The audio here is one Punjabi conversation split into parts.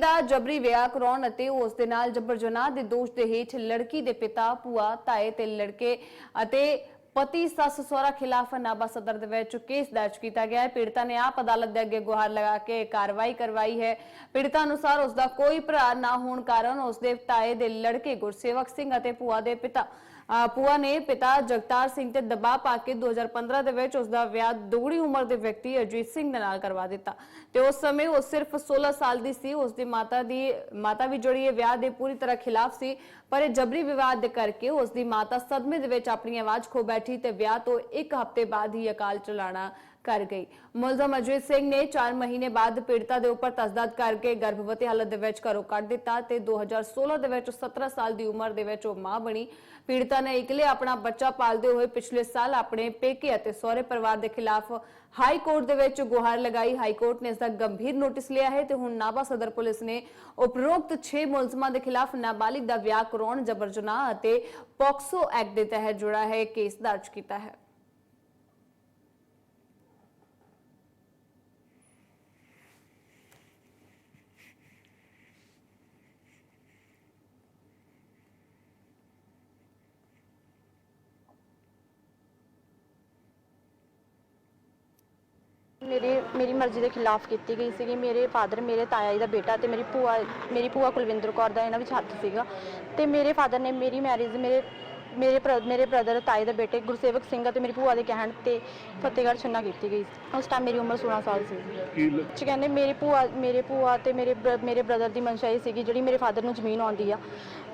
ਦਾ ਜਬਰੀ ਵਿਆਹ ਕਰਾਉਣ ਅਤੇ ਉਸ ਦੇ ਨਾਲ ਜਬਰ ਜਨਾਹ ਦੇ ਦੋਸ਼ ਦੇ ਹੇਠ ਲੜਕੀ ਦੇ ਪਿਤਾ, ਭੂਆ, ਤਾਏ ਤੇ ਲੜਕੇ ਅਤੇ ਪਤੀ, ਸੱਸ, ਸਹੁਰਾ ਖਿਲਾਫ ਨਾਭਾ ਸਦਰ ਦੇ ਵਿੱਚ ਕੇਸ ਦਰਜ ਕੀਤਾ ਗਿਆ ਹੈ। ਪੀੜਤਾ ਨੇ ਆਪ ਅਦਾਲਤ ਦੇ ਅੱਗੇ ਗੁਹਾਰ ਲਗਾ ਕੇ ਕਾਰਵਾਈ ਕਰਵਾਈ ਹੈ। ਪੀੜਤਾ ਅਨੁਸਾਰ ਉਸ ਦਾ ਕੋਈ ਭਰਾ ਨਾ ਹੋਣ ਕਾਰਨ ਉਸ ਦੇ ਤਾਏ ਦੇ ਲੜਕੇ ਗੁਰਸੇਵਕ ਸਿੰਘ ਅਤੇ ਭੂਆ ਦੇ ਪਿਤਾ ਅਹ ਨੇ ਪਿਤਾ ਜਗਤਾਰ ਸਿੰਘ ਤੇ ਦਬਾਅ ਪਾ ਕੇ 2015 ਦੇ ਵਿੱਚ ਉਸ ਦਾ ਵਿਆਹ ਦੁਗਣੀ ਉਮਰ ਦੇ ਵਿਅਕਤੀ ਅਜੀਤ ਸਿੰਘ ਦੇ ਨਾਲ ਕਰਵਾ ਦਿੱਤਾ। ਤੇ ਉਸ ਸਮੇਂ ਉਹ ਸਿਰਫ 16 ਸਾਲ ਦੀ ਸੀ। ਉਸ ਦੀ ਮਾਤਾ ਦੀ, ਮਾਤਾ ਵੀ ਜਿਹੜੀ ਇਹ ਵਿਆਹ ਦੇ ਪੂਰੀ ਤਰ੍ਹਾਂ ਖਿਲਾਫ ਸੀ। ਪਰ ਇਹ ਜਬਰੀ ਵਿਵਾਦ ਦੇ ਕਰਕੇ ਉਸ ਦੀ ਮਾਤਾ ਸਦਮੇ ਦੇ ਵਿੱਚ ਆਪਣੀ ਆਵਾਜ਼ ਖੋ ਬੈਠੀ ਤੇ ਵਿਆਹ ਤੋਂ ਇੱਕ ਹਫ਼ਤੇ ਬਾਅਦ ਹੀ ਅਕਾਲ ਚਲਾਣਾ ਕਰ ਗਈ। ਮੁਲਜ਼ਮ ਅਜੀਤ ਸਿੰਘ ਨੇ 4 ਮਹੀਨੇ ਬਾਅਦ ਪੀੜਤਾ ਦੇ ਉੱਪਰ ਤਸਦੀਕ ਕਰਕੇ ਗਰਭਵਤੀ ਹਾਲਤ ਦੇ ਵਿੱਚ ਘਰੋਂ ਕੱਢ ਦਿੱਤਾ ਤੇ 2016 ਦੇ ਵਿੱਚ 17 ਸਾਲ ਦੀ ਉਮਰ ਦੇ ਵਿੱਚ ਉਹ ਮਾਂ ਬਣੀ। ਪੀੜਤਾ ਨੇ ਇਕਲੇ ਆਪਣਾ ਬੱਚਾ ਪਾਲਦੇ ਹੋਏ ਪਿਛਲੇ ਸਾਲ ਆਪਣੇ ਪੇਕੇ ਅਤੇ ਸਹੁਰੇ ਪਰਿਵਾਰ ਦੇ ਖਿਲਾਫ ਹਾਈ ਕੋਰਟ ਦੇ ਵਿੱਚ ਗੁਹਾਰ ਲਗਾਈ। ਹਾਈ ਕੋਰਟ ਨੇ ਇਸ ਦਾ ਗੰਭੀਰ ਨੋਟਿਸ ਲਿਆ ਹੈ ਤੇ ਹੁਣ ਨਾਭਾ ਸਦਰ ਪੁਲਿਸ ਨੇ ਉਪਰੋਕਤ 6 ਮੁਲਜ਼ਮਾਂ ਦੇ ਖਿਲਾਫ ਨਾਬਾਲਿਗ ਦਾ ਵਿਆਹ ਕਰਾਉਣ, ਜਬਰ ਜਨਾਹ ਅਤੇ ਪੋਕਸੋ ਐਕਟ ਦੇ ਤਹਿਤ ਜੁੜਾ ਹੈ ਕੇਸ ਦਰਜ ਕੀਤਾ ਹੈ। ਮੇਰੀ ਮੇਰੀ ਮਰਜ਼ੀ ਦੇ ਖਿਲਾਫ ਕੀਤੀ ਗਈ ਸੀਗੀ। ਮੇਰੇ ਫਾਦਰ ਮੇਰੇ ਤਾਇਆ ਜੀ ਦਾ ਬੇਟਾ ਤੇ ਮੇਰੀ ਭੂਆ ਮੇਰੀ ਭੂਆ ਕੁਲਵਿੰਦਰ ਕੌਰ ਦਾ ਇਹਨਾਂ ਵਿੱਚ ਹੱਥ ਸੀਗਾ। ਤੇ ਮੇਰੇ ਫਾਦਰ ਨੇ ਮੇਰੀ ਮੈਰਿਜ ਮੇਰੇ ਮੇਰੇ ਬ੍ਰ- ਮੇਰੇ ਬ੍ਰਦਰ ਤਾਏ ਦੇ ਬੇਟੇ ਗੁਰਸੇਵਕ ਸਿੰਘ ਅਤੇ ਮੇਰੀ ਭੂਆ ਦੇ ਕਹਿਣ ਤੇ ਫਤਿਹਗੜ੍ਹ ਛੰਨਾ ਕੀਤੀ ਗਈ। ਸੀ। ਉਸ ਟਾਈਮ ਮੇਰੀ ਉਮਰ 16 ਸਾਲ ਸੀ। ਕੀ ਲ- ਚ ਕਹਿੰਦੇ ਮੇਰੇ ਭੂਆ ਮੇਰੇ ਭੂਆ ਤੇ ਮੇਰੇ ਬ੍ਰ- ਮੇਰੇ ਬ੍ਰਦਰ ਦੀ ਮਨਸ਼ਾ ਇਹ ਸੀਗੀ ਜਿਹੜੀ ਮੇਰੇ ਫਾਦਰ ਨੂੰ ਜ਼ਮੀਨ ਆਉਂਦੀ ਆ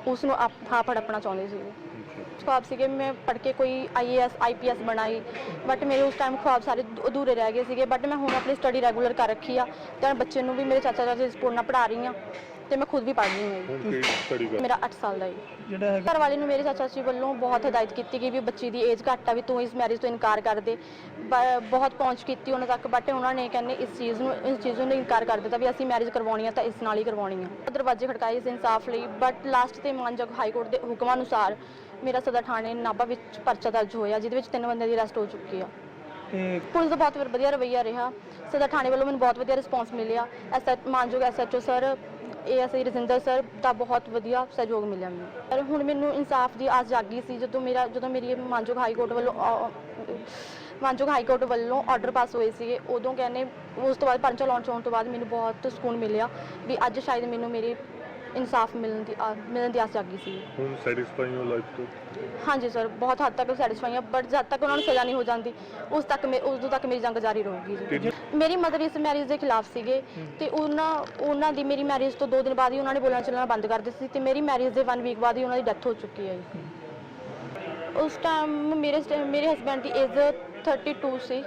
ਉਸ ਨੂੰ ਆਪ ਆਪ ਹੜਪਣਾ ਚਾਹੁੰਦੇ ਸੀ ਖੁਆਬ ਸੀਗੇ ਮੈਂ ਪੜ੍ਹ ਕੇ ਕੋਈ ਆਈਏਐਸ ਆਈਪੀਐਸ ਬਣਾਈ ਬਟ ਮੇਰੇ ਉਸ ਟਾਈਮ ਖੁਆਬ ਸਾਰੇ ਅਧ- ਅਧੂਰੇ ਰਹਿ ਗਏ ਸੀਗੇ ਬਟ ਮੈਂ ਹੁਣ ਆਪਣੀ ਸਟੱਡੀ ਰੈਗੂਲਰ ਕਰ ਰੱਖੀ ਆ ਤੇ ਹੁਣ ਬੱਚੇ ਨੂੰ ਵੀ ਮੇਰੇ ਚਾਚਾ ਚਾਚੀ ਸਪੋਰਟ ਨਾਲ ਪੜ੍ਹਾ ਰਹੀ ਆ ਤੇ ਮੈਂ ਖੁਦ ਵੀ ਪੜ੍ਹ ਰਹੀ ਹਾਂ ਹੁਣ ਕਿਹੜੀ ਸਟੱਡੀ ਕਰ ਮੇਰਾ 8 ਸਾਲ ਦਾ ਹੈ ਜਿਹੜਾ ਹੈਗਾ ਘਰ ਵਾਲੇ ਨੂੰ ਮੇਰੇ ਚਾਚਾ ਜੀ ਵੱਲੋਂ ਬਹੁਤ ਹਦਾਇਤ ਕੀਤੀ ਗਈ ਵੀ ਬੱਚੀ ਦੀ ਏਜ ਘੱਟ ਆ ਵੀ ਤੂੰ ਇਸ ਮੈਰਿਜ ਤੋਂ ਇਨਕਾਰ ਕਰ ਦੇ। ਬ- ਬਹੁਤ ਪਹੁੰਚ ਕੀਤੀ ਉਹਨਾਂ ਤੱਕ ਬਟ ਉਹਨਾਂ ਨੇ ਕਹਿੰਦੇ ਇਸ ਚੀਜ਼ ਨੂੰ ਇਸ ਚੀਜ਼ ਨੂੰ ਇਨਕਾਰ ਕਰ ਦਿੱਤਾ ਵੀ ਅਸੀਂ ਮੈਰਿਜ ਕਰਵਾਉਣੀ ਆ ਤਾਂ ਇਸ ਨਾਲ ਹੀ ਕਰਵਾਉਣੀ ਆ। ਦਰਵਾਜ਼ੇ ਖੜਕਾਏ ਇਸ ਇਨਸਾਫ ਲਈ ਬਟ ਲਾਸਟ ਤੇ ਮਾਨਯੋਗ ਹਾਈ ਕੋਰਟ ਦੇ ਹੁਕਮਾਂ ਅਨੁਸਾਰ ਮੇਰਾ ਸਦਰ ਥਾਣੇ ਨਾਭਾ ਵਿੱਚ ਪਰਚਾ ਦਰਜ ਹੋਇਆ ਜਿਹਦੇ ਵਿੱਚ ਤਿੰਨ ਬੰਦਿਆਂ ਦੀ ਅਰੈਸਟ ਹੋ ਚੁੱਕੀ ਆ। ਤੇ ਪੁਲਿਸ ਦਾ ਬਹੁਤ ਵਧੀਆ ਰਵੱਈਆ ਰਿਹਾ। ਸਦਰ ਥਾਣੇ ਵੱਲੋਂ ਮੈਨੂੰ ਬਹੁਤ ਵਧੀਆ ਰਿਸਪੌਂਸ ਮਿਲਿਆ। ਐਸ ਮਾਨਯੋਗ SHO sir ASI Rajinder sir ਦਾ ਬਹੁਤ ਵਧੀਆ ਸਹਿਯੋਗ ਮਿਲਿਆ ਮੈਨੂੰ। ਪਰ ਹੁਣ ਮੈਨੂੰ ਇਨਸਾਫ ਦੀ ਆਸ ਜਾਗੀ ਸੀ ਜਦੋਂ ਮੇਰਾ ਜਦੋਂ ਮੇਰੀ ਮਾਨਯੋਗ ਹਾਈ ਕੋਰਟ ਵੱਲੋਂ ਮਾਨਯੋਗ ਹਾਈ ਕੋਰਟ ਵੱਲੋਂ ਆਰਡਰ ਪਾਸ ਹੋਏ ਸੀਗੇ ਉਦੋਂ ਕਹਿੰਦੇ ਉਸ ਤੋਂ ਬਾਅਦ ਪਰਚਾ ਲਾਂਚ ਹੋਣ ਤੋਂ ਬਾਅਦ ਮੈਨੂੰ ਬਹੁਤ ਸਕੂਨ ਮਿਲਿਆ ਵੀ ਅੱਜ ਸ਼ਾਇਦ ਮੈਨੂੰ ਮੇਰੀ ਇਨਸਾਫ ਮਿਲਣ ਦੀ ਆ- ਮਿਲਣ ਦੀ ਆਸ ਜਾਗੀ ਸੀ। ਹੁਣ ਸੈਟੀਸਫਾਈ ਹੋ ਲਾਈਫ ਤੋਂ? ਹਾਂਜੀ ਸਰ ਬਹੁਤ ਹੱਦ ਤੱਕ ਸੈਟੀਸਫਾਈ ਹਾਂ ਬਟ ਜਦ ਤੱਕ ਉਹਨਾਂ ਨੂੰ ਸਜ਼ਾ ਨਹੀਂ ਹੋ ਜਾਂਦੀ ਉਸ ਤੱਕ ਮੇ ਉਦੋਂ ਤੱਕ ਮੇਰੀ ਜੰਗ ਜਾਰੀ ਰਹੂਗੀ ਜੀ। ਮੇਰੀ ਮਦਰ ਇਸ ਮੈਰਿਜ ਦੇ ਖਿਲਾਫ ਸੀਗੇ ਤੇ ਉਹਨਾਂ ਉਹਨਾਂ ਦੀ ਮੇਰੀ ਮੈਰਿਜ ਤੋਂ 2 ਦਿਨ ਬਾਅਦ ਹੀ ਉਹਨਾਂ ਨੇ ਬੋਲਣਾ ਚੱਲਣਾ ਬੰਦ ਕਰ ਦਿੱਤਾ ਸੀ ਤੇ ਮੇਰੀ ਮੈਰਿਜ ਦੇ 1 ਵੀਕ ਬਾਅਦ ਹੀ ਉਹਨਾਂ ਦੀ ਡੈਥ ਹੋ ਚੁੱਕੀ ਹੈ ਜੀ। ਉਸ ਟਾਈਮ ਮੇਰੇ ਸ- ਮੇਰੇ ਹਸਬੰਡ ਦੀ ਏਜ 32 ਸੀ।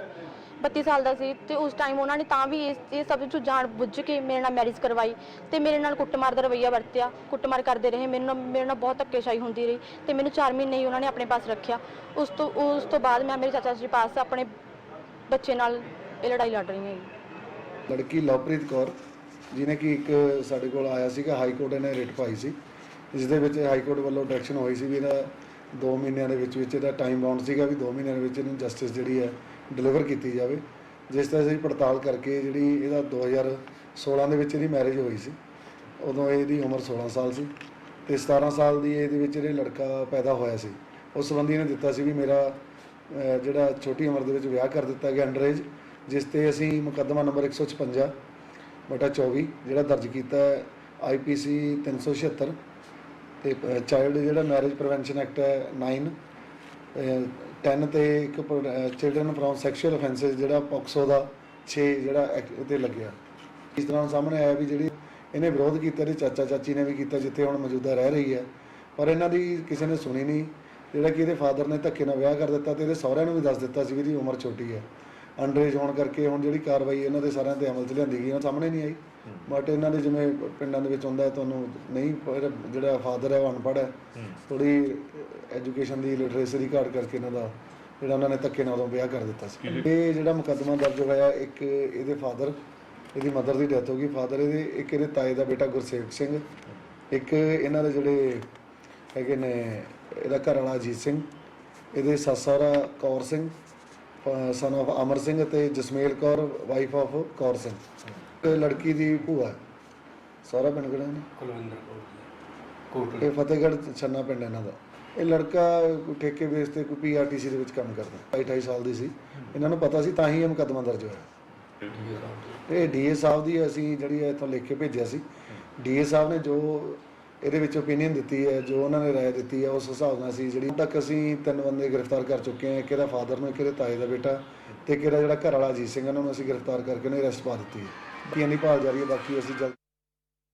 32 ਸਾਲ ਦਾ ਸੀ ਤੇ ਉਸ ਟਾਈਮ ਉਹਨਾਂ ਨੇ ਤਾਂ ਵੀ ਇਸ ਇਹ ਸਭ ਤੋਂ ਜਾਣ ਬੁੱਝ ਕੇ ਮੇਰੇ ਨਾਲ ਮੈਰਿਜ ਕਰਵਾਈ ਤੇ ਮੇਰੇ ਨਾਲ ਕੁੱਟਮਾਰ ਦਾ ਰਵੱਈਆ ਵਰਤਿਆ, ਕੁੱਟਮਾਰ ਕਰਦੇ ਰਹੇ, ਮੇਰੇ ਮੇਰੇ ਨਾਲ ਬਹੁਤ ਧੱਕੇਸ਼ਾਹੀ ਹੁੰਦੀ ਰਹੀ ਤੇ ਮੈਨੂੰ 4 ਮਹੀਨੇ ਹੀ ਉਹਨਾਂ ਨੇ ਆਪਣੇ ਪਾਸ ਰੱਖਿਆ। ਉਸ ਤੋਂ ਉਸ ਤੋਂ ਬਾਅਦ ਮੈਂ ਮੇਰੇ ਚਾਚਾ ਜੀ ਪਾਸ ਆਪਣੇ ਬੱਚੇ ਨਾਲ ਇਹ ਲੜਾਈ ਲੜ ਰਹੀ ਹਾਂ ਲੜਕੀ ਲਵਪ੍ਰੀਤ ਕੌਰ, ਜਿਹਨੇ ਕਿ ਇੱਕ ਸਾਡੇ ਕੋਲ ਆਇਆ ਸੀਗਾ, ਹਾਈ ਕੋਰਟ ਨੇ ਰਿਟ ਪਾਈ ਸੀ। ਜਿਸ ਦੇ ਵਿੱਚ ਹਾਈ ਕੋਰਟ ਵੱਲੋਂ ਡਾਇਰੈਕਸ਼ਨ ਹੋਈ ਸੀ ਵੀ ਇਹਦਾ 2 ਮਹੀਨਿਆਂ ਦੇ ਵਿੱਚ ਵਿੱਚ ਇਹਦਾ ਟਾਈਮ ਬਾਉਂਡ ਸੀਗਾ ਵੀ 2 ਮਹੀਨਿਆਂ ਦੇ ਵਿੱਚ ਇਹਨੂੰ ਜਸਟਿਸ ਜਿਹੜੀ ਹੈ ਡਿਲੀਵਰ ਕੀਤੀ ਜਾਵੇ। ਜਿਸ ਤਰ੍ਹਾਂ ਅਸੀਂ ਪੜਤਾਲ ਕਰਕੇ ਜਿਹੜੀ ਇਹਦਾ 2016 ਦੇ ਵਿੱਚ ਇਹਦੀ ਮੈਰਿਜ ਹੋਈ ਸੀ, ਉਦੋਂ ਇਹਦੀ ਉਮਰ 16 ਸਾਲ ਸੀ ਤੇ 17 ਸਾਲ ਦੀ ਏਜ ਦੇ ਵਿੱਚ ਇਹ ਲੜਕਾ ਪੈਦਾ ਹੋਇਆ ਸੀ, ਉਸ ਸੰਬੰਧੀ ਇਹਨੇ ਦਿੱਤਾ ਸੀ ਵੀ ਮੇਰਾ ਜਿਹੜਾ ਛੋਟੀ ਉਮਰ ਦੇ ਵਿੱਚ ਵਿਆਹ ਕਰ ਦਿੱਤਾ ਗਿਆ ਅੰਡਰ ਏਜ ਜਿਸ ਤੇ ਅਸੀਂ ਮੁਕੱਦਮਾ ਨੰਬਰ 156 ਬਟਾ 24 ਜਿਹੜਾ ਦਰਜ ਕੀਤਾ ਹੈ ਆਈਪੀਸੀ 376 ਤੇ ਚਾਈਲਡ ਜਿਹੜਾ ਮੈਰਿਜ ਪ੍ਰੀਵੈਂਸ਼ਨ ਐਕਟ ਹੈ 9 10 ਤੇ ਇੱਕ ਚਿਲਡਰਨ ਫਰੋਮ ਸੈਕਸ਼ੂਅਲ ਅਫੈਂਸਸ ਜਿਹੜਾ ਪੋਕਸੋ ਦਾ 6 ਜਿਹੜਾ ਐਕਟ ਤੇ ਲੱਗਿਆ। ਇਸ ਤਰ੍ਹਾਂ ਸਾਹਮਣੇ ਆਇਆ ਵੀ ਜਿਹੜੀ ਇਹਨੇ ਵਿਰੋਧ ਕੀਤਾ ਤੇ ਚਾਚਾ ਚਾਚੀ ਨੇ ਵੀ ਕੀਤਾ ਜਿੱਥੇ ਹੁਣ ਮੌਜੂਦਾ ਰਹਿ ਰਹੀ ਹੈ। ਪਰ ਇਹਨਾਂ ਦੀ ਕਿਸੇ ਨੇ ਸੁਣੀ ਨਹੀਂ। ਜਿਹੜਾ ਕਿ ਇਹਦੇ ਫਾਦਰ ਨੇ ਧੱਕੇ ਨਾਲ ਵਿਆਹ ਕਰ ਦਿੱਤਾ ਤੇ ਇਹਦੇ ਸਹੁਰਿਆਂ ਨੂੰ ਵੀ ਦੱਸ ਦਿੱਤਾ ਸੀ ਵੀ ਇਹਦੀ ਉਮਰ ਛੋਟੀ ਹੈ। ਅੰਡਰੇਜ ਹੋਣ ਕਰਕੇ ਹੁਣ ਜਿਹੜੀ ਕਾਰਵਾਈ ਇਹਨਾਂ ਦੇ ਸਾਰਿਆਂ ਤੇ ਅਮਲ 'ਚ ਲਿਆਂਦੀ ਗਈ ਉਹ ਸਾਹਮਣੇ ਨਹੀਂ ਆਈ। ਬਟ ਇਹਨਾਂ ਦੇ ਜਿਵੇਂ ਪਿੰਡਾਂ ਦੇ ਵਿੱਚ ਹੁੰਦਾ ਤੁਹਾਨੂੰ ਨਹੀਂ ਜਿਹੜਾ ਫਾਦਰ ਹੈ ਉਹ ਅਨਪੜ੍ਹ ਹੈ। ਥੋੜੀ ਐਜੂਕੇਸ਼ਨ ਦੀ ਲਿਟਰੇਸੀ ਦੀ ਘਾਟ ਕਰਕੇ ਇਹਨਾਂ ਦਾ ਜਿਹੜਾ ਉਹਨਾਂ ਨੇ ਧੱਕੇ ਨਾਲ ਉਦੋਂ ਵਿਆਹ ਕਰ ਦਿੱਤਾ ਸੀ। ਇਹ ਜਿਹੜਾ ਮੁਕੱਦਮਾ ਦਰਜ ਹੋਇਆ ਇੱਕ ਇਹਦੇ ਫਾਦਰ ਇਹਦੀ ਮਦਰ ਦੀ ਡੈਥ ਹੋ ਗਈ। ਫਾਦਰ ਇਹਦੇ ਇੱਕ ਇਹਦੇ ਤਾਏ ਦਾ ਬੇਟਾ ਗੁਰਸੇਵਕ ਸਿੰਘ ਇੱਕ ਇਹਨਾਂ ਦੇ ਜਿਹੜੇ ਹੈਗੇ ਨੇ ਇਹਦਾ ਘਰ ਵਾਲਾ ਅਜੀਤ ਸਿੰਘ ਇਹਦੇ ਸੱਸ ਸਹੁਰਾ ਕੌਰ ਸਿੰਘ ਸਨ of ਅਮਰ ਸਿੰਘ ਅਤੇ ਜਸਮੇਲ ਕੌਰ ਵਾਈਫ of ਕੌਰ ਸਿੰਘ। ਇਹ ਲੜਕੀ ਦੀ ਭੂਆ। ਸਾਰਾ ਪਿੰਡ ਕਿਹੜਾ ਨੇ ਕੁਲਵਿੰਦਰ ਕੋਟਲੀ। ਇਹ ਫਤਿਹਗੜ੍ਹ ਛੰਨਾ ਪਿੰਡ ਇਹਨਾਂ ਦਾ। ਇਹ ਲੜਕਾ ਕੋਈ ਠੇਕੇ ਬੇਸ ਤੇ ਕੋਈ ਪੀਆਰਟੀਸੀ ਦੇ ਵਿੱਚ ਕੰਮ ਕਰਦਾ 28 ਸਾਲ ਦੀ ਸੀ। ਇਹਨਾਂ ਨੂੰ ਪਤਾ ਸੀ ਤਾਂ ਹੀ ਇਹ ਮੁਕੱਦਮਾ ਦਰਜ ਹੋਇਆ। ਇਹ ਡੀਏ ਸਾਹਿਬ ਦੀ ਅਸੀਂ ਜਿਹੜੀ ਹੈ ਇੱਥੋਂ ਲਿਖ ਕੇ ਭੇਜਿਆ ਸੀ ਡੀਏ ਸਾਹਿਬ ਨੇ ਜੋ ਇਹਦੇ ਵਿੱਚ ਓਪੀਨੀਅਨ ਦਿੱਤੀ ਹੈ, ਜੋ ਉਹਨਾਂ ਨੇ ਰਾਏ ਦਿੱਤੀ ਹੈ, ਉਸ ਹਿਸਾਬ ਨਾਲ ਅਸੀਂ ਜਿਹੜੀ ਹੁਣ ਤੱਕ ਅਸੀਂ ਤਿੰਨ ਬੰਦੇ ਗ੍ਰਿਫਤਾਰ ਕਰ ਚੁੱਕੇ ਹਾਂ ਇੱਕ ਫਾਦਰ ਨੂੰ ਇੱਕ ਤਾਏ ਦਾ ਬੇਟਾ ਤੇ ਕਿਹੜਾ ਜਿਹੜਾ ਘਰ ਵਾਲਾ ਅਜੀਤ ਸਿੰਘ ਉਹਨਾਂ ਨੂੰ ਅਸੀਂ ਗ੍ਰਿਫਤਾਰ ਕਰਕੇ ਉਹਨੇ ਅਰੈਸਟ ਪਾ ਦਿੱਤੀ ਹੈ। ਪੀਐਨਈ ਭਾਲ ਜਾਰੀ ਹੈ, ਬਾਕੀ ਅਸੀਂ ਜਲਦ